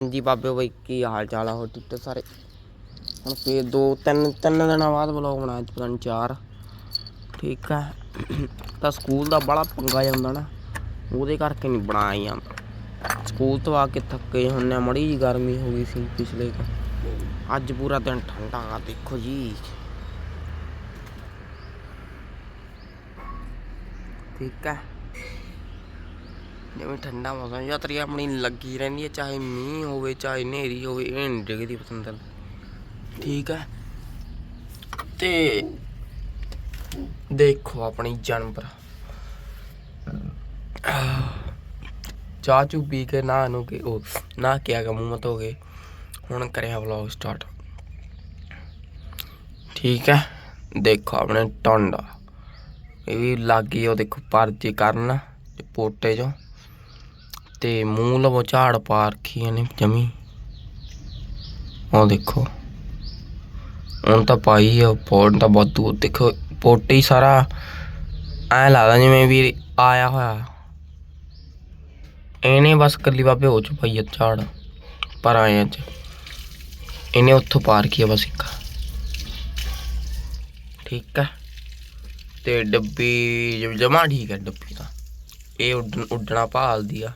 ਜੀ ਬਾਬੇ ਬਈ ਕੀ ਹਾਲ ਚਾਲ ਆ ਹੋ ਠੀਕ ਤੇ ਸਾਰੇ? ਹੁਣ ਫੇਰ ਦੋ, ਤਿੰਨ ਤਿੰਨ ਦਿਨਾਂ ਬਾਅਦ ਵਲੌਗ ਬਣਾਇਆ ਪਤਾ ਨਹੀਂ ਚਾਰ। ਠੀਕ ਆ। ਤਾਂ ਸਕੂਲ ਦਾ ਬੜਾ ਪੰਗਾ ਜਾਂਦਾ ਨਾ। ਉਹਦੇ ਕਰਕੇ ਨਹੀਂ ਬਣਾਇਆ ਜਾਂਦਾ ਸਕੂਲ ਤੋਂ ਆ ਕੇ ਥੱਕੇ ਹੁੰਨੇ ਆ, ਮੜੀ ਜੀ ਗਰਮੀ ਹੋ ਗਈ ਸੀ ਪਿਛਲੇ ਅੱਜ ਪੂਰਾ ਦਿਨ ਠੰਡਾ, ਦੇਖੋ ਜੀ। ਠੀਕ ਆ। ਜਿਵੇਂ ਠੰਡਾ ਮੌਸਮ ਯਾਤਰੀ ਆਪਣੀ ਲੱਗੀ ਰਹਿੰਦੀ ਹੈ, ਚਾਹੇ ਮੀਂਹ ਹੋਵੇ, ਚਾਹੇ ਹਨੇਰੀ ਹੋਵੇ, ਇਹ ਨਹੀਂ ਡਿੱਗਦੀ ਪਤੰਦਰ ਠੀਕ ਹੈ? ਤੇ ਦੇਖੋ ਆਪਣੀ ਜਾਨਵਰ। ਚਾਹ ਚੂ ਪੀ ਕੇ, ਨਾ ਨੂੰ ਕੇ ਉਹ, ਨਾ ਕਿਆ ਗਾ ਮੂੰਹ ਹੋ ਗਏ। ਹੁਣ ਕਰਿਆ ਵਲੌਗ ਸਟਾਰਟ ਠੀਕ ਹੈ? ਦੇਖੋ ਆਪਣੇ ਟੌਂਡਾ। ਇਹ ਵੀ ਲੱਗ ਉਹ ਦੇਖੋ ਪਰਚੇ ਕਰਨ, ਪੋਟੇ ਚੋਂ। ਤੇ ਮੂੰਹ ਲਵੋ ਝਾੜ ਪਾ ਰੱਖੀ ਇਹਨੇ ਜਮੀ। ਉਹ ਦੇਖੋ। ਹੁਣ ਤਾਂ ਪਾਈ ਆ ਪੌੜ ਤਾਂ ਬਹੁਤ ਦੂਰ। ਦੇਖੋ, ਪੋਟੇ ਹੀ ਸਾਰਾ ਐ ਲੱਗਦਾ ਜਿਵੇਂ ਵੀ ਆਇਆ ਹੋਇਆ। ਇਹਨੇ ਬਸ ਕੱਲੀ ਬਾਬੇ ਹੋ ਚ ਪਈ ਆ ਝਾੜ, ਪਰ ਆਏ ਅੱਜ। ਇਹਨੇ ਉੱਥੋਂ ਪਾਰ ਕੀ ਬਸ ਇੱਕ। ਠੀਕ ਹੈ ਤੇ ਡੱਬੀ ਜਮਾ ਠੀਕ ਹੈ ਡੱਬੀ ਤਾਂ। ਇਹ ਉੱਡਣ ਉੱਡਣਾ ਭਾਲਦੀ ਆ।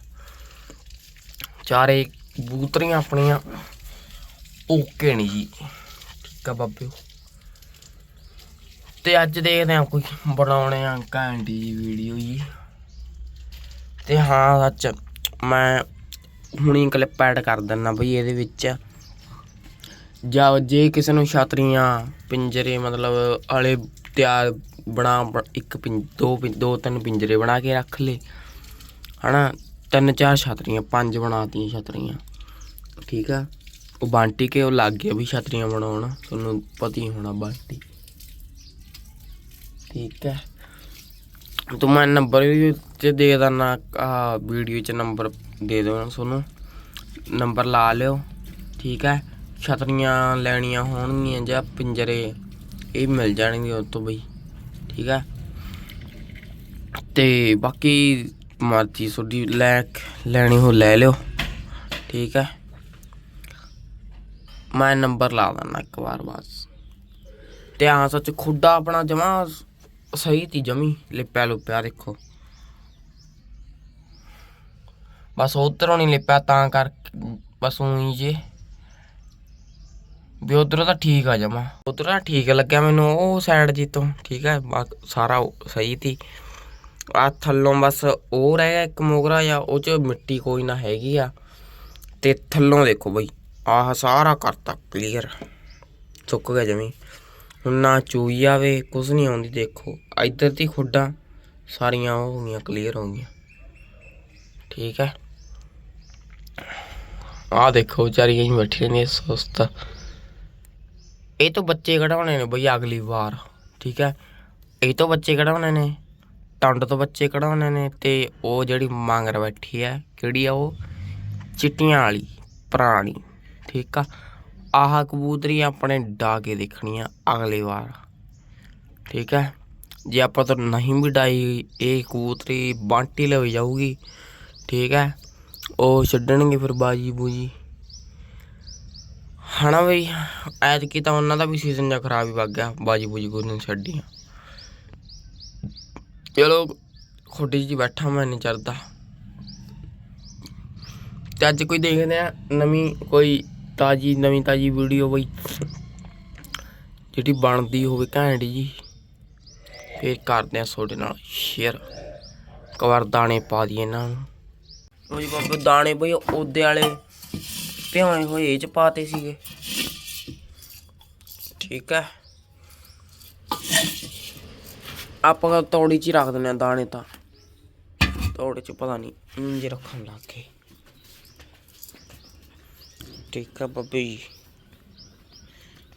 ਚਾਰੇ ਕਬੂਤਰੀਆਂ ਆਪਣੀਆਂ। ਓਕੇ ਨਹੀਂ ਜੀ। ਠੀਕ ਆ ਬਾਬਿਓ ਤੇ ਅੱਜ ਦੇਖਦੇ ਆ ਕੋਈ ਬਣਾਉਣੇ ਆ ਘੈਂਟੀ ਜੀ ਵੀਡੀਓ ਜੀ। ਤੇ ਹਾਂ, ਸੱਚ ਮੈਂ ਹੁਣੀ ਕਲਿੱਪ ਐਡ ਕਰ ਦਿੰਨਾ ਬਈ ਇਹਦੇ ਵਿੱਚ। ਜਾਂ ਜੇ ਕਿਸੇ ਨੂੰ ਛਤਰੀਆਂ, ਪਿੰਜਰੇ ਮਤਲਬ ਆਲੇ ਤਿਆਰ ਬਣਾ, ਇੱਕ ਪਿੰ- ਦੋ ਦੋ ਤਿੰਨ ਪਿੰਜਰੇ ਬਣਾ ਕੇ ਰੱਖ ਲੇ। ਹਨਾ? ਤਿੰਨ ਚਾਰ ਛਤਰੀਆਂ, ਪੰਜ ਬਣਾਤੀਆਂ ਛਤਰੀਆਂ। ਠੀਕ ਆ? ਉਹ ਬਾਂਟੀ ਕੇ ਉਹ ਲੱਗ ਗਿਆ ਵੀ ਛਤਰੀਆਂ ਬਣਾਉਣ, ਤੁਹਾਨੂੰ ਪਤਾ ਹੀ ਹੋਣਾ ਬਾਂਟੀ। ਠੀਕ ਹੈ ਤੂੰ ਮੈਂ ਨੰਬਰ ਵੀ ਤੇ ਦੇ ਦੇਣਾ ਆ ਵੀਡੀਓ 'ਚ ਨੰਬਰ ਦੇ ਦੇਣਾ ਤੁਹਾਨੂੰ। ਨੰਬਰ ਲਾ ਲਿਓ। ਠੀਕ ਹੈ ਛਤਰੀਆਂ ਲੈਣੀਆਂ ਹੋਣਗੀਆਂ ਜਾਂ ਪਿੰਜਰੇ, ਇਹ ਮਿਲ ਜਾਣਗੇ ਉਹ ਤੋਂ ਬਈ। ਠੀਕ ਹੈ ਤੇ ਬਾਕੀ ਮਰਜ਼ੀ ਤੁਹਾਡੀ ਲੈ ਲੈਣੀ ਹੋ ਲੈ ਲਿਓ। ਠੀਕ ਹੈ। ਮੈਂ ਨੰਬਰ ਲਾ ਦਿੰਦਾ ਇੱਕ ਵਾਰ ਬਸ। ਤੇ ਹਾਂ ਸੱਚ ਖੁੱਡਾ ਆਪਣਾ ਜਮਾ ਸਹੀ ਤੀ ਜਮੀ, ਲਿਪਿਆ ਲੁਪਿਆ ਦੇਖੋ। ਬਸ ਉਧਰੋਂ ਨਹੀਂ ਲਿਪਿਆ ਤਾਂ ਕਰ, ਬਸ ਉਹੀ ਜੇ। ਵੀ ਉਧਰੋਂ ਤਾਂ ਠੀਕ ਆ ਜਮਾ। ਉਧਰੋਂ ਤਾਂ ਠੀਕ ਲੱਗਿਆ ਮੈਨੂੰ ਉਹ ਸਾਈਡ ਜੀ ਤੋਂ। ਠੀਕ ਹੈ ਬਾ- ਸਾਰਾ ਸਹੀ ਤੀ। ਆ ਥੱਲੋਂ ਬਸ ਉਹ ਰਹਿ ਗਿਆ ਇੱਕ ਮੋਗਰਾ ਜਾਂ ਉਹ ਚ ਮਿੱਟੀ ਕੋਈ ਨਾ ਹੈਗੀ ਆ। ਤੇ ਥੱਲੋਂ ਦੇਖੋ ਬਈ, ਆਹ ਸਾਰਾ ਕਰਤਾ ਕਲੀਅਰ ਸੁੱਕ ਗਿਆ ਜਮੀ। ਹੁਣ ਨਾ ਚੂਈ ਆਵੇ ਕੁਝ ਨਹੀਂ ਆਉਂਦੀ, ਦੇਖੋ। ਇੱਧਰ ਦੀ ਖੁੱਡਾਂ, ਸਾਰੀਆਂ ਉਹ ਹੋ ਗਈਆਂ ਕਲੀਅਰ ਹੋ ਗਈਆਂ। ਠੀਕ ਹੈ। ਆਹ ਦੇਖੋ ਵਿਚਾਰੀਆਂ ਹੀ ਬੈਠੀ ਰਹਿੰਦੀਆਂ ਸੁਸਤ। ਇਹ ਤੋਂ ਬੱਚੇ ਕਢਾਉਣੇ ਨੇ ਬਈ ਅਗਲੀ ਵਾਰ। ਠੀਕ ਹੈ। ਇਹ ਤੋਂ ਬੱਚੇ ਕਢਾਉਣੇ ਨੇ। ਟੰਡ ਤੋਂ ਬੱਚੇ ਕਢਾਉਣੇ ਨੇ ਤੇ ਉਹ ਜਿਹੜੀ ਮੰਗਰ ਬੈਠੀ ਹੈ, ਕਿਹੜੀ ਆ ਉਹ? ਚਿੱਟੀਆਂ ਵਾਲੀ, ਪੁਰਾਣੀ, ਠੀਕ ਆ? ਆਹ ਕਬੂਤਰੀ ਆਪਣੇ ਡਾ ਕੇ ਦੇਖਣੀ ਆ ਅਗਲੀ ਵਾਰ, ਠੀਕ ਹੈ? ਜੇ ਆਪਾਂ ਤਾਂ ਨਹੀਂ ਵੀ ਡਾਈ, ਇਹ ਕਬੂਤਰੀ ਬਾਂਟੀ ਲਈ ਜਾਊਗੀ, ਠੀਕ ਹੈ? ਉਹ ਛੱਡਣਗੇ ਫਿਰ ਬਾਜੀ ਬੂਜੀ। ਹਨਾ ਬਈ, ਐਤਕੀ ਤਾਂ ਉਹਨਾਂ ਦਾ ਵੀ ਸੀਜ਼ਨ ਜਾਂ ਖਰਾਬ ਹੀ ਵਗ ਗਿਆ, ਬਾਜੀ ਬੂਜੀ ਕੋਈ ਨਹੀਂ ਛੱਡੀਆਂ। ਚਲੋ ਖੋਟੀ ਜੀ ਬੈਠਾ ਮੈਂ ਨਹੀਂ ਚੜਦਾ। ਤੇ ਅੱਜ ਕੋਈ ਦੇਖਦੇ ਆ ਨਵੀਂ ਕੋਈ ਤਾਜੀ, ਨਵੀਂ ਤਾਜੀ ਵੀਡੀਓ ਬਈ, ਜਿਹੜੀ ਬਣਦੀ ਹੋਵੇ ਘੈਂਟ ਜੀ। ਫੇਰ ਕਰਦੇ ਆ ਤੁਹਾਡੇ ਨਾਲ ਸ਼ੇਅਰ ਕਵਰ ਦਾਣੇ ਪਾ ਦਈਏ ਇਹਨਾਂ ਨੂੰ। ਉਹ ਜੀ ਦਾਣੇ ਬਈ ਉਹਦੇ ਵਾਲੇ ਭਿਉਏ ਹੋਏ ਚ ਪਾਤੇ ਸੀਗੇ। ਠੀਕ ਹੈ। ਆਪਾਂ ਤੌੜੀ ਚ ਹੀ ਰੱਖ ਦਿੰਦੇ ਆ ਦਾਣੇ ਤਾਂ। ਤੌੜੇ ਚ ਪਤਾ ਨਹੀਂ ਇੰਜ ਰੱਖਣ ਲੱਗ ਗਏ। ਠੀਕ ਆ ਬੱਬੇ ਜੀ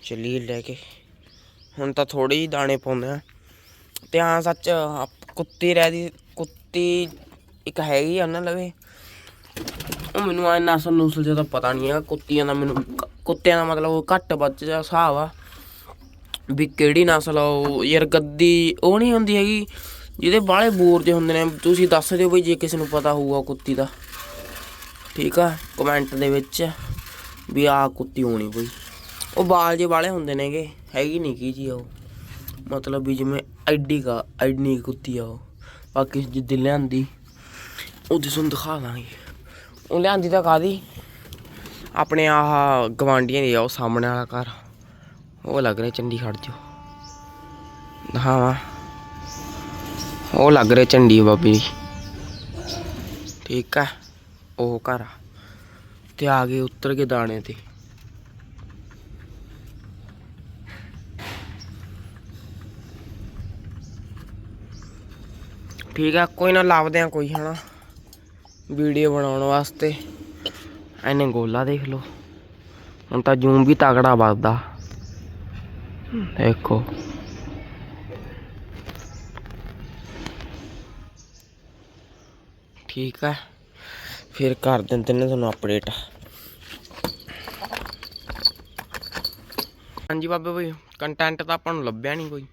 ਚਲੀਏ ਲੈ ਕੇ। ਹੁਣ ਤਾਂ ਥੋੜੇ ਹੀ ਦਾਣੇ ਪਾਉਂਦੇ ਆ ਤੇ ਹਾਂ, ਸੱਚ ਕੁੱਤੀ ਰਹਿਦੀ ਕੁੱਤੀ ਇੱਕ ਹੈਗੀ ਆ ਉਹਨਾਂ ਲਵੇ। ਉਹ ਮੈਨੂੰ ਆ ਨਸਲ ਨੁਸਲ ਜਿਹਾ ਤਾਂ ਪਤਾ ਨਹੀਂ ਹੈਗਾ। ਕੁੱਤੀਆਂ ਦਾ ਮੈਨੂੰ, ਕੁੱਤਿਆਂ ਦਾ ਮਤਲਬ ਉਹ ਘੱਟ ਵੱਧ ਜਿਹਾ ਹਿਸਾਬ ਆ। ਵੀ ਕਿਹੜੀ ਨਸਲ ਆ ਉਹ ਯਾਰ ਗੱਦੀ ਉਹ ਨਹੀਂ ਹੁੰਦੀ ਹੈਗੀ, ਜਿਹਦੇ ਬਾਹਲੇ ਬੋਰ ਜੇ ਹੁੰਦੇ ਨੇ, ਤੁਸੀਂ ਦੱਸ ਦਿਓ ਬਈ ਜੇ ਕਿਸੇ ਨੂੰ ਪਤਾ ਹੋਊਗਾ ਕੁੱਤੀ ਦਾ। ਠੀਕ ਆ ਕਮੈਂਟ ਦੇ ਵਿੱਚ ਵੀ ਆ ਕੁੱਤੀ ਹੋਣੀ ਬਈ ਉਹ ਬਾਲ ਜੇ ਵਾਲੇ ਹੁੰਦੇ ਨੇਗੇ, ਹੈਗੀ ਨਹੀਂ ਕੀ ਜੀ ਉਹ। ਮਤਲਬ ਵੀ ਜਿਵੇਂ ਐਡੀ ਕਾ, ਐਡੀ ਕੁੱਤੀ ਆ ਉਹ। ਬਾਕੀ ਜਿੱਦ ਲਿਆਂਦੀ ਉਹਦੇ ਤੁਹਾਨੂੰ ਦਿਖਾ ਦਾਂਗੇ। ਉਹ ਲਿਆਂਦੀ ਤਾਂ ਕਾਦੀ ਆਪਣੇ ਆਹ ਗਵਾਂਡੀਆਂ ਦੀ ਆ, ਉਹ ਸਾਹਮਣੇ ਵਾਲਾ ਘਰ। ਉਹ ਲੱਗ ਰਿਹਾ ਚੰਡੀਗੜ੍ਹ ਚ। ਦਿਖਾਵਾਂ। ਉਹ ਲੱਗ ਰਿਹਾ ਚੰਡੀ ਬਾਬੀ ਦੀ। ਠੀਕ ਆ। ਉਹ ਘਰ ਆ। ਤੇ ਆ ਗਏ ਉੱਤਰ ਕੇ ਦਾਣੇ ਤੇ। ਠੀਕ ਆ। ਕੋਈ ਨਾ ਲੱਭਦੇ ਆ ਕੋਈ, ਹਨਾ। ਵੀਡੀਓ ਬਣਾਉਣ ਵਾਸਤੇ। ਐਨੇ ਗੋਲਾ ਦੇਖ ਲਓ। ਹੁਣ ਤਾਂ ਜੂਮ ਵੀ ਤਗੜਾ ਵੱਧਦਾ। ਦੇਖੋ ਠੀਕ ਹੈ ਫਿਰ ਕਰ ਦਿੰਦੇ ਨੇ ਤੁਹਾਨੂੰ ਅਪਡੇਟ ਹਾਂਜੀ ਬਾਬੇ ਬਈ ਕੰਟੈਂਟ ਤਾਂ ਆਪਾਂ ਨੂੰ ਲੱਭਿਆ ਨਹੀਂ ਕੋਈ।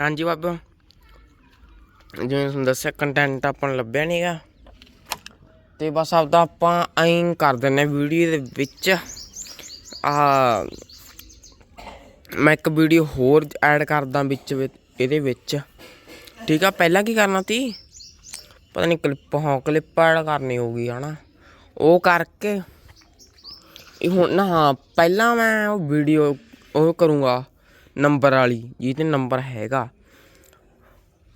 ਹਾਂਜੀ ਬਾਬਾ, ਜਿਵੇਂ ਤੁਹਾਨੂੰ ਦੱਸਿਆ ਕੰਟੈਂਟ ਆਪਾਂ ਨੂੰ ਲੱਭਿਆ ਨਹੀਂਗਾ ਤੇ ਬਸ ਆਪਦਾ ਆਪਾਂ ਐਂ ਕਰ ਦਿੰਨੇ ਵੀਡੀਓ ਦੇ ਵਿੱਚ। ਆ ਮੈਂ ਇੱਕ ਵੀਡੀਓ ਹੋਰ ਐਡ ਕਰਦਾ ਵਿੱਚ ਇਹਦੇ ਵਿੱਚ। ਠੀਕ ਆ, ਪਹਿਲਾਂ ਕੀ ਕਰਨਾ ਤੀ ਪਤਾ ਨਹੀਂ ਕਲਿੱਪ ਹਾਂ ਕਲਿੱਪ ਐਡ ਕਰਨੀ ਹੋਊਗੀ, ਹਨਾ। ਉਹ ਕਰਕੇ, ਇਹ ਹੁਣ ਨਾ, ਹਾਂ, ਪਹਿਲਾਂ ਮੈਂ ਉਹ ਵੀਡੀਓ ਉਹ ਕਰੂੰਗਾ ਨੰਬਰ ਵਾਲੀ, ਜਿਹਦੇ ਨੰਬਰ ਹੈਗਾ।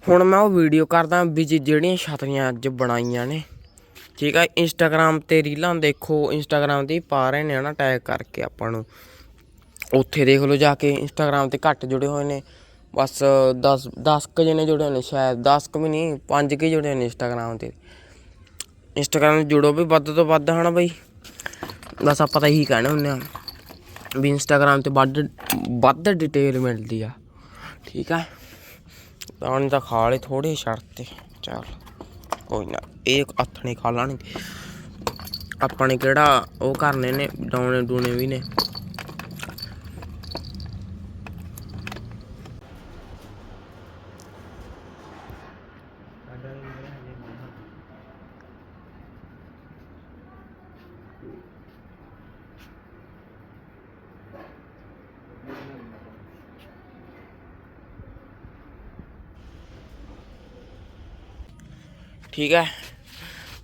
ਹੁਣ ਮੈਂ ਉਹ ਵੀਡੀਓ ਕਰਦਾ ਵੀ ਜਿਹੜੀਆਂ ਛਤਰੀਆਂ ਅੱਜ ਬਣਾਈਆਂ ਨੇ। ਠੀਕ ਆ ਇੰਸਟਾਗ੍ਰam ਤੇ ਰੀਲਾਂ ਦੇਖੋ ਇੰਸਟਾਗ੍ਰam ਤੇ ਹੀ ਪਾ ਰਹੇ ਨੇ, ਹਨਾ ਟੈਗ ਕਰਕੇ ਆਪਾਂ ਨੂੰ। ਉੱਥੇ ਦੇਖ ਲਓ ਜਾ ਕੇ ਇੰਸਟਾਗ੍ਰam ਤੇ ਘੱਟ ਜੁੜੇ ਹੋਏ ਨੇ। ਬਸ 10 10 ਕੁ ਜਣੇ ਜੁੜੇ ਹੋਏ ਨੇ, ਸ਼ਾਇਦ 10 ਕੁ ਵੀ ਨਹੀਂ 5 ਕੁ ਜੁੜੇ ਹੋਏ ਨੇ ਇੰਸਟਾਗ੍ਰam ਤੇ। ਇੰਸਟਾਗ੍ਰam ਤੇ ਜੁੜੋ ਵੀ ਵੱਧ ਤੋਂ ਵੱਧ ਹਨਾ ਬਈ। ਬਸ ਆਪਾਂ ਤਾਂ ਇਹੀ ਕਹਿਣਾ ਹੁੰਦੇ ਆ ਵੀ ਇੰਸਟਾਗ੍ਰam ਤੇ ਵੱਧ ਵੱਧ ਡਿਟੇਲ ਮਿਲਦੀ ਆ। ਠੀਕ ਆ? ਤਾਂ ਹੁਣ ਤਾਂ ਖਾ ਲਏ ਥੋੜੇ ਛੱਡ ਤੇ। ਚੱਲ, ਕੋਈ ਨਾ, ਇਹ ਹੱਥ ਨਹੀਂ ਖਾ ਲਾਣਗੇ ਆਪਾਂ ਨੇ ਕਿਹੜਾ ਉਹ ਕਰਨੇ ਨੇ ਡਾਉਣੇ ਡੂਣੇ ਵੀ ਨੇ। ਠੀਕ ਹੈ।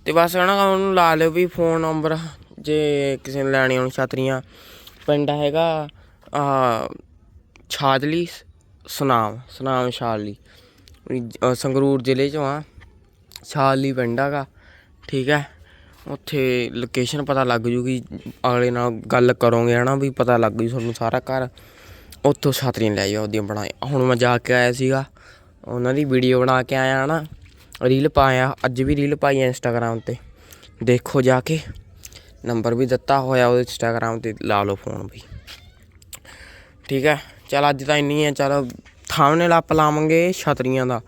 ਤੇ ਬਸ ਹਨਾ, ਉਹਨੂੰ ਲਾ ਲਿਓ ਵੀ ਫੋਨ ਨੰਬਰ ਜੇ ਕਿਸੇ ਨੇ ਲੈਣੀ ਹੋਣ ਛਤਰੀਆਂ। ਪਿੰਡ ਹੈਗਾ ਆ ਛਾਜਲੀ, ਸੁਨਾਮ ਸੁਨਾਮ ਛਾਜਲੀ। ਸੰਗਰੂਰ ਜ਼ਿਲ੍ਹੇ ਚੋਂ ਆ। ਛਾਜਲੀ ਪਿੰਡ ਹੈਗਾ, ਠੀਕ ਹੈ। ਉੱਥੇ ਲੋਕੇਸ਼ਨ ਪਤਾ ਲੱਗ ਜੂਗੀ, ਅਗਲੇ ਨਾਲ ਗੱਲ ਕਰੋਗੇ ਹਨਾ, ਵੀ ਪਤਾ ਲੱਗ ਜੂ ਤੁਹਾਨੂੰ ਸਾਰਾ ਘਰ। ਉੱਥੋਂ ਛਾਤਰੀਆਂ ਲੈ ਜਾਓ ਉਹਦੀਆਂ ਬਣਾਏ ਹੁਣ ਮੈਂ ਜਾ ਕੇ ਆਇਆ ਸੀਗਾ, ਉਹਨਾਂ ਦੀ ਵੀਡੀਓ ਬਣਾ ਕੇ ਆਇਆ ਹਨਾ। ਰੀਲ ਪਾਇਆ ਅੱਜ ਵੀ ਰੀਲ ਪਾਈ ਹੈ ਇੰਸਟਾਗ੍ਰam ਤੇ। ਦੇਖੋ ਜਾ ਕੇ, ਨੰਬਰ ਵੀ ਦਿੱਤਾ ਹੋਇਆ ਉਹ ਇੰਸਟਾਗ੍ਰam ਤੇ, ਲਾ ਲਓ ਫੋਨ ਵੀ। ਠੀਕ ਹੈ ਚਲ ਅੱਜ ਤਾਂ ਇੰਨੀ ਹੈ ਚਲ ਥੰਬਨੇਲ ਆਪ ਲਾਵਾਂਗੇ ਛਤਰੀਆਂ ਦਾ।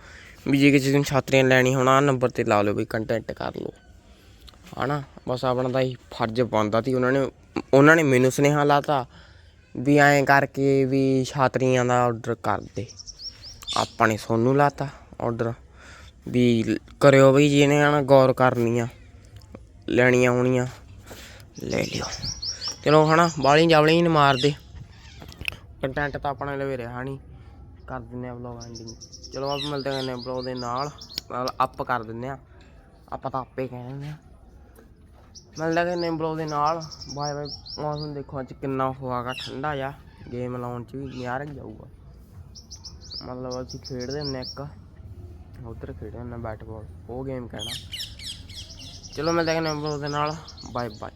ਵੀ ਜੇ ਕਿਸੇ ਨੂੰ ਛਤਰੀਆਂ ਲੈਣੀ ਹੋਣਾ, ਨੰਬਰ ਤੇ ਲਾ ਲਓ ਵੀ ਕੰਟੈਕਟ ਕਰ ਲਓ। ਹਨਾ, ਬਸ ਆਪਣਾ ਤਾਂ ਹੀ ਫਰਜ਼ ਬਣਦਾ ਸੀ, ਉਹਨਾਂ ਨੇ ਉਹਨਾਂ ਨੇ ਮੈਨੂੰ ਸੁਨੇਹਾ ਲਾਤਾ ਵੀ ਐਂ ਕਰਕੇ ਵੀ ਛਾਤਰੀਆਂ ਦਾ ਆਰਡਰ ਕਰ ਦੇ। ਆਪਾਂ ਨੇ ਸੋਨੂੰ ਲਾਤਾ ਆਰਡਰ ਵੀ ਕਰਿਓ ਬਈ ਜਿਹਨੇ ਨਾ ਗੌਰ ਕਰਨੀ ਆ, ਲੈਣੀਆਂ ਹੋਣੀਆਂ ਲੈ ਲਿਓ। ਚਲੋ ਹਨਾ ਬਾਲੀ ਜਾਵਲੀ ਨਹੀਂ ਮਾਰਦੇ। ਕੰਟੈਂਟ ਤਾਂ ਆਪਣੇ ਲਵੇ ਰਿਹਾ ਨਹੀਂ ਕਰ ਦਿੰਨੇ ਆ ਵਲੌਗ ਐਂਡਿੰਗ ਚਲੋ ਆਪ ਮਿਲਦੇ ਹਾਂ ਨੇ ਬਲੌਗ ਦੇ ਨਾਲ। ਨਾਲ ਅਪ ਕਰ ਦਿੰਨੇ ਆ। ਆਪਾਂ ਤਾਂ ਆਪੇ ਕਹਿ ਦਿੰਦੇ ਆ। ਮਿਲਦੇ ਹਾਂ ਨੇ ਬਲੌਗ ਦੇ ਨਾਲ। Bye bye. ਮੌਸਮ ਦੇਖੋ ਅੱਜ ਕਿੰਨਾ ਹੋਆਗਾ ਠੰਡਾ ਜਾ ਗੇਮ ਲਾਉਣ ਚ ਵੀ ਨਿਆਰ ਜਾਊਗਾ। ਮਤਲਬ ਅਸੀਂ ਖੇਡਦੇ ਹੁੰਦੇ ਇੱਕ। ਉਧਰ ਖੇਡਦੇ ਹੁੰਦੇ ਬੈਟ ਬਾਲ ਉਹ ਗੇਮ ਕਹਿਣਾ। ਚਲੋ ਮਿਲਦੇ ਹਾਂ ਨੇ ਉਹਦੇ ਨਾਲ। Bye bye